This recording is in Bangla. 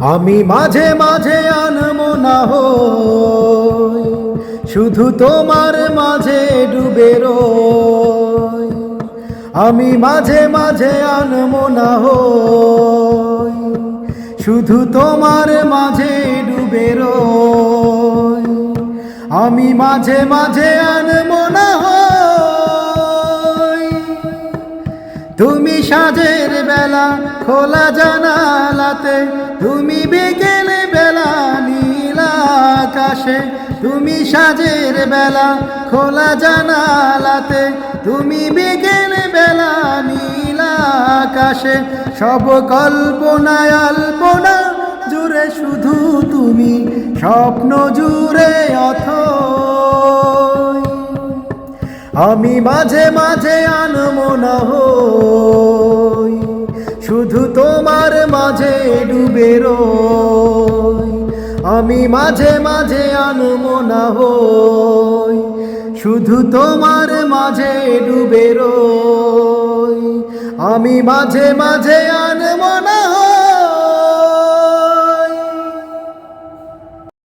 আমি মাঝে মাঝে আনমনা হই, শুধু তোমার মাঝে ডুবে রই। আমি মাঝে মাঝে আনমনা হই, শুধু তোমার মাঝে ডুবে রই। আমি মাঝে মাঝে আনমনা সাজের বেলা, খোলা জানালাতে। তুমি বিকেলে বেলা নীল আকাশে। তুমি সাজের বেলা, খোলা জানালাতে। তুমি বিকেল বেলা নীল আকাশে। সব কল্পনায় আল্পনা জুড়ে শুধু তুমি, স্বপ্ন জুড়ে অথ আমি মাঝে মাঝে আনমনা হই। শুধু তোমার মাঝে ডুবে আমি মাঝে মাঝে আনমনা হই। শুধু তোমার মাঝে ডুবে আমি মাঝে মাঝে